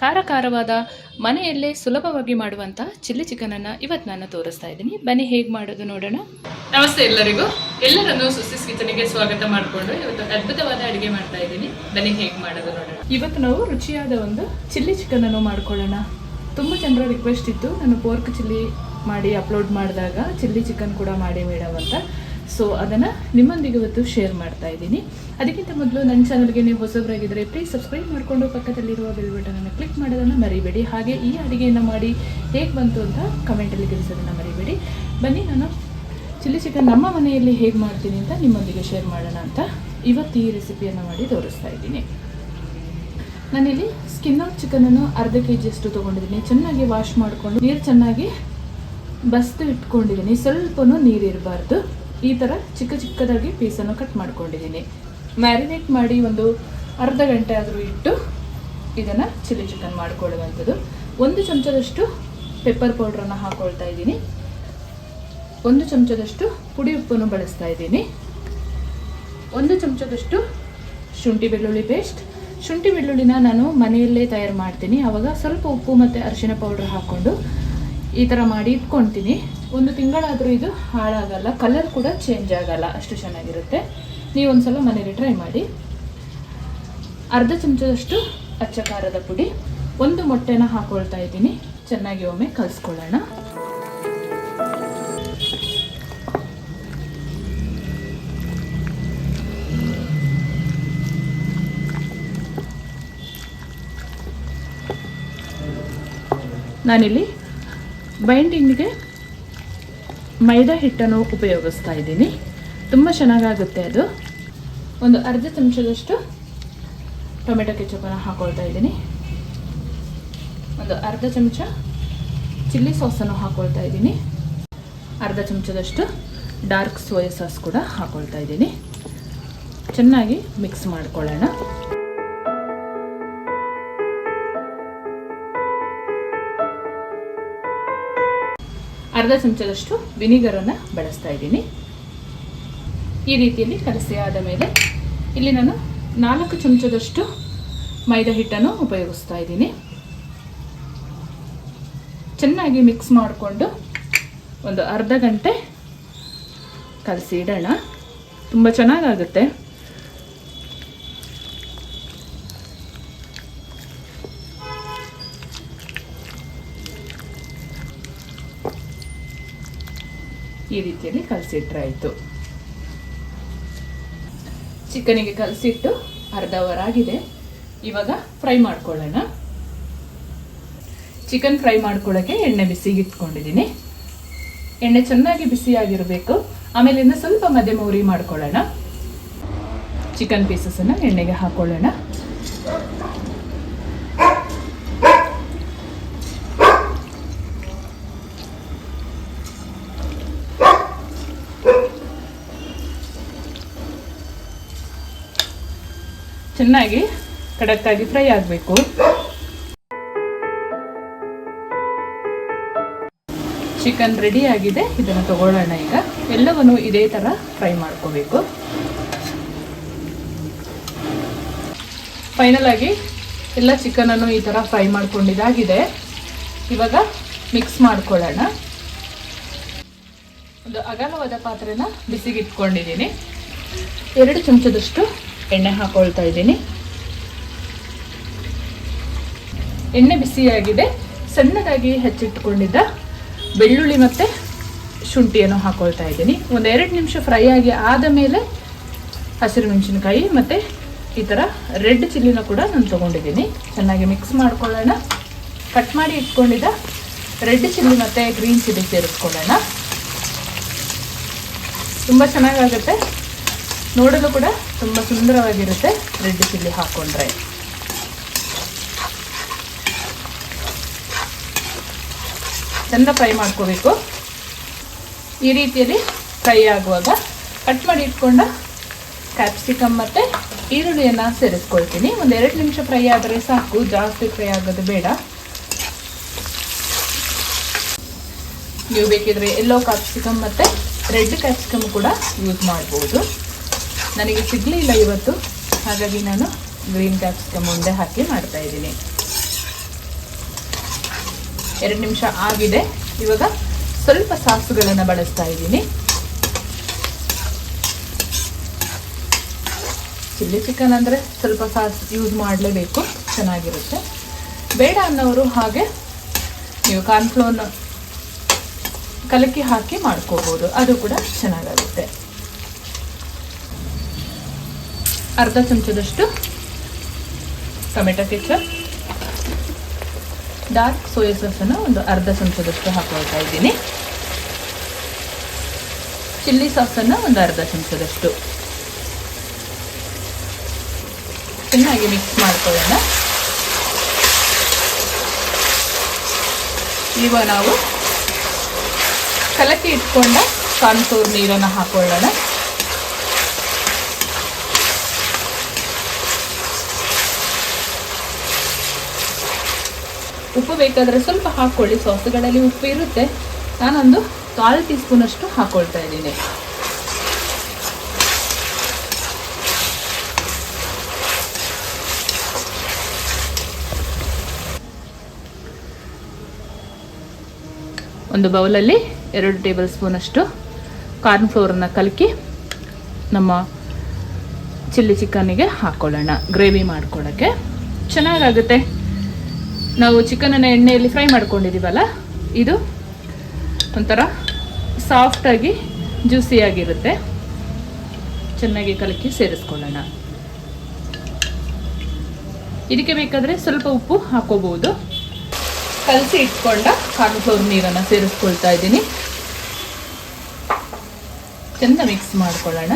ಖಾರ ಖಾರವಾದ ಮನೆಯಲ್ಲೇ ಸುಲಭವಾಗಿ ಮಾಡುವಂತಹ ಚಿಲ್ಲಿ ಚಿಕನ್ ಅನ್ನ ಇವತ್ತು ನಾನು ತೋರಿಸ್ತಾ ಇದ್ದೀನಿ. ಬನ್ನಿ ಹೇಗೆ ಮಾಡೋದು ನೋಡೋಣ. ನಮಸ್ತೆ ಎಲ್ಲರಿಗೂ. ಎಲ್ಲರನ್ನು ಸುಸ್ತಿಸ್ ಕಿಚನಿಗೆ ಸ್ವಾಗತ ಮಾಡಿಕೊಂಡು ಇವತ್ತು ಅದ್ಭುತವಾದ ಅಡುಗೆ ಮಾಡ್ತಾ ಇದ್ದೀನಿ. ಬನ್ನಿ ಹೇಗೆ ಮಾಡೋದು ನೋಡೋಣ. ಇವತ್ತು ನಾವು ರುಚಿಯಾದ ಒಂದು ಚಿಲ್ಲಿ ಚಿಕನ್ ಅನ್ನು ಮಾಡ್ಕೊಳ್ಳೋಣ. ತುಂಬ ಜನರ ರಿಕ್ವೆಸ್ಟ್ ಇತ್ತು. ನಾನು ಪೋರ್ಕ್ ಚಿಲ್ಲಿ ಮಾಡಿ ಅಪ್ಲೋಡ್ ಮಾಡಿದಾಗ ಚಿಲ್ಲಿ ಚಿಕನ್ ಕೂಡ ಮಾಡಿ ಮೇಡಮ್ ಅಂತ. ಸೊ ಅದನ್ನು ನಿಮ್ಮೊಂದಿಗೆ ಇವತ್ತು ಶೇರ್ ಮಾಡ್ತಾ ಇದ್ದೀನಿ. ಅದಕ್ಕಿಂತ ಮೊದಲು ನನ್ನ ಚಾನಲ್ಗೆ ನೀವು ಹೊಸಬರಾಗಿದ್ದರೆ ಪ್ಲೀಸ್ ಸಬ್ಸ್ಕ್ರೈಬ್ ಮಾಡಿಕೊಂಡು ಪಕ್ಕದಲ್ಲಿರುವ ಬೆಲ್ ಬಟನನ್ನು ಕ್ಲಿಕ್ ಮಾಡೋದನ್ನು ಮರಿಬೇಡಿ. ಹಾಗೆ ಈ ಅಡುಗೆಯನ್ನು ಮಾಡಿ ಹೇಗೆ ಬಂತು ಅಂತ ಕಮೆಂಟಲ್ಲಿ ತಿಳಿಸೋದನ್ನು ಮರಿಬೇಡಿ. ಬನ್ನಿ ನಾನು ಚಿಲ್ಲಿ ಚಿಕನ್ ನಮ್ಮ ಮನೆಯಲ್ಲಿ ಹೇಗೆ ಮಾಡ್ತೀನಿ ಅಂತ ನಿಮ್ಮೊಂದಿಗೆ ಶೇರ್ ಮಾಡೋಣ ಅಂತ ಇವತ್ತು ಈ ರೆಸಿಪಿಯನ್ನು ಮಾಡಿ ತೋರಿಸ್ತಾ ಇದ್ದೀನಿ. ನಾನಿಲ್ಲಿ ಸ್ಕಿನ್ ಔಟ್ ಚಿಕನನ್ನು ಅರ್ಧ ಕೆ ಜಿಯಷ್ಟು ತೊಗೊಂಡಿದ್ದೀನಿ. ಚೆನ್ನಾಗಿ ವಾಶ್ ಮಾಡಿಕೊಂಡು ನೀರು ಚೆನ್ನಾಗಿ ಬಸ್ತು ಇಟ್ಕೊಂಡಿದ್ದೀನಿ. ಸ್ವಲ್ಪನೂ ನೀರು ಇರಬಾರ್ದು. ಈ ಥರ ಚಿಕ್ಕ ಚಿಕ್ಕದಾಗಿ ಪೀಸನ್ನು ಕಟ್ ಮಾಡ್ಕೊಂಡಿದ್ದೀನಿ. ಮ್ಯಾರಿನೇಟ್ ಮಾಡಿ ಒಂದು ಅರ್ಧ ಗಂಟೆ ಆದರೂ ಇಟ್ಟು ಇದನ್ನು ಚಿಲ್ಲಿ ಚಿಕನ್ ಮಾಡ್ಕೊಳ್ಳುವಂಥದ್ದು. ಒಂದು ಚಮಚದಷ್ಟು ಪೆಪ್ಪರ್ ಪೌಡ್ರನ್ನು ಹಾಕೊಳ್ತಾ ಇದ್ದೀನಿ. ಒಂದು ಚಮಚದಷ್ಟು ಪುಡಿ ಉಪ್ಪನ್ನು ಬಳಸ್ತಾ ಇದ್ದೀನಿ. ಒಂದು ಚಮಚದಷ್ಟು ಶುಂಠಿ ಬೆಳ್ಳುಳ್ಳಿ ಪೇಸ್ಟ್ ಶುಂಠಿ ಬೆಳ್ಳುಳ್ಳಿನ ನಾನು ಮನೆಯಲ್ಲೇ ತಯಾರು ಮಾಡ್ತೀನಿ. ಆವಾಗ ಸ್ವಲ್ಪ ಉಪ್ಪು ಮತ್ತು ಅರಿಶಿನ ಪೌಡ್ರ್ ಹಾಕ್ಕೊಂಡು ಈ ಥರ ಮಾಡಿ ಇಟ್ಕೊಳ್ತೀನಿ. ಒಂದು ತಿಂಗಳಾದರೂ ಇದು ಹಾಳಾಗಲ್ಲ ಕಲರ್ ಕೂಡ ಚೇಂಜ್ ಆಗಲ್ಲ, ಅಷ್ಟು ಚೆನ್ನಾಗಿರುತ್ತೆ. ನೀವು ಒಂದ್ಸಲ ಮನೇಲಿ ಟ್ರೈ ಮಾಡಿ. ಅರ್ಧ ಚಮಚದಷ್ಟು ಅಚ್ಚ ಖಾರದ ಪುಡಿ, ಒಂದು ಮೊಟ್ಟೆನ ಹಾಕೊಳ್ತಾ ಇದ್ದೀನಿ. ಚೆನ್ನಾಗಿ ಒಮ್ಮೆ ಕಲಿಸ್ಕೊಳ್ಳೋಣ. ನಾನಿಲ್ಲಿ ಬೈಂಡಿಂಗ್ಗೆ ಮೈದಾ ಹಿಟ್ಟನ್ನು ಉಪಯೋಗಿಸ್ತಾ ಇದ್ದೀನಿ. ತುಂಬ ಚೆನ್ನಾಗಾಗುತ್ತೆ ಅದು. ಒಂದು ಅರ್ಧ ಚಮಚದಷ್ಟು ಟೊಮೆಟೊ ಕೆಚಪನ್ನು ಹಾಕೊಳ್ತಾ ಇದ್ದೀನಿ. ಒಂದು ಅರ್ಧ ಚಮಚ ಚಿಲ್ಲಿ ಸಾಸನ್ನು ಹಾಕೊಳ್ತಾ ಇದ್ದೀನಿ. ಅರ್ಧ ಚಮಚದಷ್ಟು ಡಾರ್ಕ್ ಸೋಯಾ ಸಾಸ್ ಕೂಡ ಹಾಕೊಳ್ತಾ ಇದ್ದೀನಿ. ಚೆನ್ನಾಗಿ ಮಿಕ್ಸ್ ಮಾಡ್ಕೊಳ್ಳೋಣ. ಅರ್ಧ ಚಮಚದಷ್ಟು ವಿನಿಗರನ್ನು ಬಳಸ್ತಾ ಇದ್ದೀನಿ. ಈ ರೀತಿಯಲ್ಲಿ ಕಲಸಿ ಆದ ಮೇಲೆ ಇಲ್ಲಿ ನಾನು ನಾಲ್ಕು ಚಮಚದಷ್ಟು ಮೈದಾ ಹಿಟ್ಟನ್ನು ಉಪಯೋಗಿಸ್ತಾ ಇದ್ದೀನಿ. ಚೆನ್ನಾಗಿ ಮಿಕ್ಸ್ ಮಾಡಿಕೊಂಡು ಒಂದು ಅರ್ಧ ಗಂಟೆ ಕಲಸಿ ಇಡೋಣ. ತುಂಬ ಚೆನ್ನಾಗಾಗುತ್ತೆ. ಈ ರೀತಿಯಲ್ಲಿ ಕಲಸಿಟ್ರಾಯಿತು. ಚಿಕನಿಗೆ ಕಲಸಿಟ್ಟು ಅರ್ಧ ಅವರ್ ಆಗಿದೆ. ಇವಾಗ ಫ್ರೈ ಮಾಡ್ಕೊಳ್ಳೋಣ. ಚಿಕನ್ ಫ್ರೈ ಮಾಡ್ಕೊಳ್ಳೋಕ್ಕೆ ಎಣ್ಣೆ ಬಿಸಿಗೆ ಇಟ್ಕೊಂಡಿದ್ದೀನಿ. ಎಣ್ಣೆ ಚೆನ್ನಾಗಿ ಬಿಸಿಯಾಗಿರಬೇಕು. ಆಮೇಲೆ ಇನ್ನು ಸ್ವಲ್ಪ ಮಧ್ಯಮ ಉರಿ ಮಾಡ್ಕೊಳ್ಳೋಣ. ಚಿಕನ್ ಪೀಸಸನ್ನು ಎಣ್ಣೆಗೆ ಹಾಕೊಳ್ಳೋಣ. ಚೆನ್ನಾಗಿ ಕಡಕ್ಕಾಗಿ ಫ್ರೈ ಆಗಬೇಕು. ಚಿಕನ್ ರೆಡಿ ಆಗಿದೆ. ಇದನ್ನು ತಗೊಳ್ಳೋಣ ಈಗ. ಎಲ್ಲವನ್ನು ಇದೇ ಥರ ಫ್ರೈ ಮಾಡ್ಕೋಬೇಕು. ಫೈನಲ್ ಆಗಿ ಎಲ್ಲ ಚಿಕನನ್ನು ಈ ಥರ ಫ್ರೈ ಮಾಡ್ಕೊಂಡಿದ್ದಾಗಿದೆ. ಇವಾಗ ಮಿಕ್ಸ್ ಮಾಡ್ಕೊಳ್ಳೋಣ. ಒಂದು ಅಗಲವಾದ ಪಾತ್ರೆನ ಬಿಸಿಗೆ ಇಟ್ಕೊಂಡಿದ್ದೀನಿ ಎರಡು ಚಮಚದಷ್ಟು ಎಣ್ಣೆ ಹಾಕೊಳ್ತಾ ಇದ್ದೀನಿ. ಎಣ್ಣೆ ಬಿಸಿಯಾಗಿದೆ, ಸಣ್ಣದಾಗಿ ಹೆಚ್ಚಿಟ್ಕೊಂಡಿದ್ದ ಬೆಳ್ಳುಳ್ಳಿ ಮತ್ತು ಶುಂಠಿಯನ್ನು ಹಾಕೊಳ್ತಾ ಇದ್ದೀನಿ. ಒಂದು ಎರಡು ನಿಮಿಷ ಫ್ರೈ ಆಗಿ ಆದ ಮೇಲೆ ಹಸಿರು ಮೆಣಸಿನಕಾಯಿ ಮತ್ತು ಈ ಥರ ರೆಡ್ ಚಿಲ್ಲಿನ ಕೂಡ ನಾನು ತೊಗೊಂಡಿದ್ದೀನಿ. ಚೆನ್ನಾಗಿ ಮಿಕ್ಸ್ ಮಾಡ್ಕೊಳ್ಳೋಣ. ಕಟ್ ಮಾಡಿ ಇಟ್ಕೊಂಡಿದ್ದ ರೆಡ್ ಚಿಲ್ಲಿ ಮತ್ತು ಗ್ರೀನ್ ಚಿಲ್ಲಿ ಸೇರಿಸ್ಕೊಳ್ಳೋಣ. ತುಂಬ ಚೆನ್ನಾಗಾಗುತ್ತೆ. ನೋಡಲು ಕೂಡ ತುಂಬ ಸುಂದರವಾಗಿರುತ್ತೆ ರೆಡ್ ಚಿಲ್ಲಿ ಹಾಕೊಂಡ್ರೆ. ಚೆಂದ ಫ್ರೈ ಮಾಡ್ಕೋಬೇಕು. ಈ ರೀತಿಯಲ್ಲಿ ಫ್ರೈ ಆಗುವಾಗ ಕಟ್ ಮಾಡಿ ಇಟ್ಕೊಂಡ ಕ್ಯಾಪ್ಸಿಕಮ್ ಮತ್ತು ಈರುಳ್ಳಿಯನ್ನು ಸೇರಿಸ್ಕೊಳ್ತೀನಿ. ಒಂದು ಎರಡು ನಿಮಿಷ ಫ್ರೈ ಆದರೆ ಸಾಕು, ಜಾಸ್ತಿ ಫ್ರೈ ಆಗೋದು ಬೇಡ. ನೀವು ಬೇಕಿದ್ರೆ ಎಲ್ಲೋ ಕ್ಯಾಪ್ಸಿಕಮ್ ಮತ್ತು ರೆಡ್ ಕ್ಯಾಪ್ಸಿಕಮ್ ಕೂಡ ಯೂಸ್ ಮಾಡ್ಬೋದು. ನನಗೆ ಸಿಗಲಿಲ್ಲ ಇವತ್ತು. ಹಾಗಾಗಿ ನಾನು ಗ್ರೀನ್ ಕ್ಯಾಪ್ಸಿಕಮ್ ಮುಂದೆ ಹಾಕಿ ಮಾಡ್ತಾ ಇದ್ದೀನಿ. ಎರಡು ನಿಮಿಷ ಆಗಿದೆ. ಇವಾಗ ಸ್ವಲ್ಪ ಸಾಸುಗಳನ್ನು ಬಳಸ್ತಾ ಇದ್ದೀನಿ. ಚಿಲ್ಲಿ ಚಿಕನ್ ಅಂದರೆ ಸ್ವಲ್ಪ ಸಾಸ್ ಯೂಸ್ ಮಾಡಲೇಬೇಕು. ಚೆನ್ನಾಗಿರುತ್ತೆ. ಬೇಡ ಅನ್ನೋರು ಹಾಗೆ ನೀವು ಕಾರ್ನ್ಫ್ಲೋರ್ನ ಕಲಕಿ ಹಾಕಿ ಮಾಡ್ಕೋಬೋದು. ಅದು ಕೂಡ ಚೆನ್ನಾಗಾಗುತ್ತೆ. ಅರ್ಧ ಚಮಚದಷ್ಟು ಟೊಮೆಟೊ ಕೆಚಪ್ ಡಾರ್ಕ್ ಸೋಯಾ ಸಾಸನ್ನು ಒಂದು ಅರ್ಧ ಚಮಚದಷ್ಟು ಹಾಕೊಳ್ತಾ ಇದ್ದೀನಿ. ಚಿಲ್ಲಿ ಸಾಸನ್ನು ಒಂದು ಅರ್ಧ ಚಮಚದಷ್ಟು. ಚೆನ್ನಾಗಿ ಮಿಕ್ಸ್ ಮಾಡ್ಕೊಳ್ಳೋಣ. ಈಗ ನಾವು ಕಲಕಿ ಇಟ್ಕೊಂಡ ಕಾರ್ನ್ಫ್ಲೋರ್ ನೀರನ್ನು ಹಾಕೊಳ್ಳೋಣ. ಉಪ್ಪು ಬೇಕಾದರೆ ಸ್ವಲ್ಪ ಹಾಕ್ಕೊಳ್ಳಿ ಸಾಸ್ಗಳಲ್ಲಿ ಉಪ್ಪು ಇರುತ್ತೆ. ನಾನೊಂದು ಕಾಲು ಟೀ ಸ್ಪೂನಷ್ಟು ಹಾಕ್ಕೊಳ್ತಾ ಇದ್ದೀನಿ. ಒಂದು ಬೌಲಲ್ಲಿ ಎರಡು ಟೇಬಲ್ ಸ್ಪೂನಷ್ಟು ಕಾರ್ನ್ಫ್ಲೋರನ್ನ ಕಲಕಿ ನಮ್ಮ ಚಿಲ್ಲಿ ಚಿಕನ್ನಿಗೆ ಹಾಕ್ಕೊಳ್ಳೋಣ ಗ್ರೇವಿ ಮಾಡ್ಕೊಳ್ಳೋಕ್ಕೆ ಚೆನ್ನಾಗಾಗುತ್ತೆ. ನಾವು ಚಿಕನನ್ನು ಎಣ್ಣೆಯಲ್ಲಿ ಫ್ರೈ ಮಾಡ್ಕೊಂಡಿದ್ದೀವಲ್ಲ? ಇದು ಒಂಥರ ಸಾಫ್ಟಾಗಿ ಜ್ಯೂಸಿಯಾಗಿರುತ್ತೆ ಚೆನ್ನಾಗಿ ಕಲಕಿ ಸೇರಿಸ್ಕೊಳ್ಳೋಣ. ಇದಕ್ಕೆ ಬೇಕಾದರೆ ಸ್ವಲ್ಪ ಉಪ್ಪು ಹಾಕೋಬಹುದು. ಕಲಸಿ ಇಟ್ಕೊಂಡ ಕಾರ್ನ್ಫ್ಲೋರ್ ನೀರನ್ನು ಸೇರಿಸ್ಕೊಳ್ತಾ ಇದ್ದೀನಿ. ಚೆಂದ ಮಿಕ್ಸ್ ಮಾಡ್ಕೊಳ್ಳೋಣ.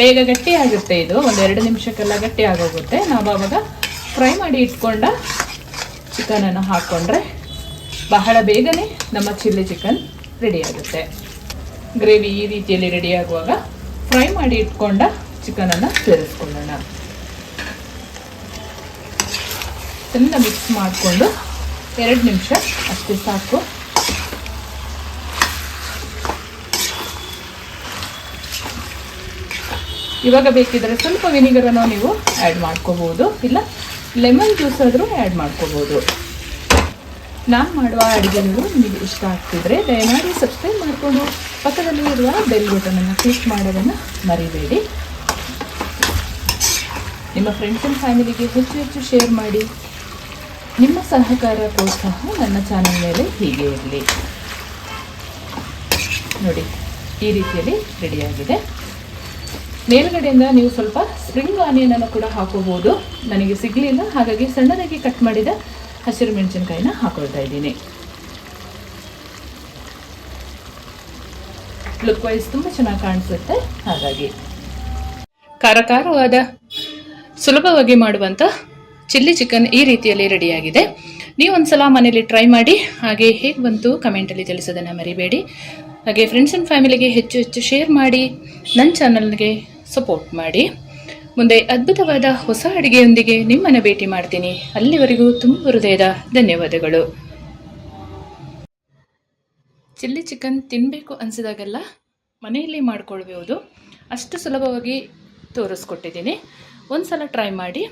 ಬೇಗ ಗಟ್ಟಿ ಆಗುತ್ತೆ ಇದು. ಒಂದು ಎರಡು ನಿಮಿಷಕ್ಕೆಲ್ಲ ಗಟ್ಟಿ ಆಗೋಗುತ್ತೆ ನಾವು ಆವಾಗ ಫ್ರೈ ಮಾಡಿ ಇಟ್ಕೊಂಡ ಚಿಕನನ್ನು ಹಾಕ್ಕೊಂಡ್ರೆ ಬಹಳ ಬೇಗನೆ ನಮ್ಮ ಚಿಲ್ಲಿ ಚಿಕನ್ ರೆಡಿ ಆಗುತ್ತೆ. ಗ್ರೇವಿ ಈ ರೀತಿಯಲ್ಲಿ ರೆಡಿ ಆಗುವಾಗ ಫ್ರೈ ಮಾಡಿ ಇಟ್ಕೊಂಡ ಚಿಕನನ್ನು ಸೇರಿಸ್ಕೊಳ್ಳೋಣ. ಚೆಂದ ಮಿಕ್ಸ್ ಮಾಡಿಕೊಂಡು ಎರಡು ನಿಮಿಷ ಅಷ್ಟೇ ಸಾಕು. ಇವಾಗ ಬೇಕಿದ್ರೆ ಸ್ವಲ್ಪ ವಿನಿಗರನ್ನು ನೀವು ಆ್ಯಡ್ ಮಾಡ್ಕೋಬೋದು ಇಲ್ಲ ಲೆಮನ್ ಜ್ಯೂಸ್ ಆದರೂ ಆ್ಯಡ್ ಮಾಡ್ಕೋಬೋದು. ನಾನು ಮಾಡುವ ಅಡುಗೆಗಳು ನಿಮಗೆ ಇಷ್ಟ ಆಗ್ತಿದ್ರೆ ದಯಮಾಡಿ ಸಬ್ಸ್ಕ್ರೈಬ್ ಮಾಡಿಕೊಂಡು ಪಕ್ಕದಲ್ಲಿ ಇರುವ ಬೆಲ್ ಬಟನನ್ನು ಕ್ಲಿಕ್ ಮಾಡೋದನ್ನು ಮರಿಬೇಡಿ. ನಿಮ್ಮ ಫ್ರೆಂಡ್ಸ್ ಆ್ಯಂಡ್ ಫ್ಯಾಮಿಲಿಗೆ ಹೆಚ್ಚು ಹೆಚ್ಚು ಶೇರ್ ಮಾಡಿ. ನಿಮ್ಮ ಸಹಕಾರ ಪ್ರೋತ್ಸಾಹ ನನ್ನ ಚಾನಲ್ ಮೇಲೆ ಹೀಗೆ ಇರಲಿ. ನೋಡಿ, ಈ ರೀತಿಯಲ್ಲಿ ರೆಡಿಯಾಗಿದೆ ಮೇಲ್ಗಡೆಯಿಂದ ನೀವು ಸ್ವಲ್ಪ ಸ್ಪ್ರಿಂಗ್ ಆನಿಯನ್ ಅನ್ನು ಕೂಡ ಹಾಕೋಬಹುದು ನನಗೆ ಸಿಗಲಿಲ್ಲ, ಹಾಗಾಗಿ ಸಣ್ಣದಾಗಿ ಕಟ್ ಮಾಡಿದ ಹಸಿರು ಮೆಣಸಿನಕಾಯಿನ ಹಾಕೊಳ್ತಾ ಇದ್ದೀನಿ. ಲುಕ್ ವೈಸ್ ತುಂಬ ಚೆನ್ನಾಗಿ ಕಾಣಿಸುತ್ತೆ, ಹಾಗಾಗಿ. ಖಾರ ಖಾರವಾದ ಸುಲಭವಾಗಿ ಮಾಡುವಂಥ ಚಿಲ್ಲಿ ಚಿಕನ್ ಈ ರೀತಿಯಲ್ಲಿ ರೆಡಿಯಾಗಿದೆ. ನೀವೊಂದ್ಸಲ ಮನೇಲಿ ಟ್ರೈ ಮಾಡಿ, ಹಾಗೆ ಹೇಗೆ ಬಂತು ಕಮೆಂಟಲ್ಲಿ ತಿಳಿಸೋದನ್ನು ಮರಿಬೇಡಿ. ಹಾಗೆ ಫ್ರೆಂಡ್ಸ್ ಆ್ಯಂಡ್ ಫ್ಯಾಮಿಲಿಗೆ ಹೆಚ್ಚು ಹೆಚ್ಚು ಶೇರ್ ಮಾಡಿ ನನ್ನ ಚಾನಲ್ಗೆ ಸಪೋರ್ಟ್ ಮಾಡಿ. ಮುಂದೆ ಅದ್ಭುತವಾದ ಹೊಸ ಅಡುಗೆಯೊಂದಿಗೆ ನಿಮ್ಮನ್ನು ಭೇಟಿ ಮಾಡ್ತೀನಿ. ಅಲ್ಲಿವರೆಗೂ ತುಂಬ ಹೃದಯದ ಧನ್ಯವಾದಗಳು. ಚಿಲ್ಲಿ ಚಿಕನ್ ತಿನ್ನಬೇಕು ಅನಿಸಿದಾಗೆಲ್ಲ ಮನೆಯಲ್ಲಿ ಮಾಡ್ಕೊಳ್ಬೋದು ಅಷ್ಟು ಸುಲಭವಾಗಿ ತೋರಿಸ್ಕೊಟ್ಟಿದ್ದೀನಿ. ಒಂದು ಸಲ ಟ್ರೈ ಮಾಡಿ.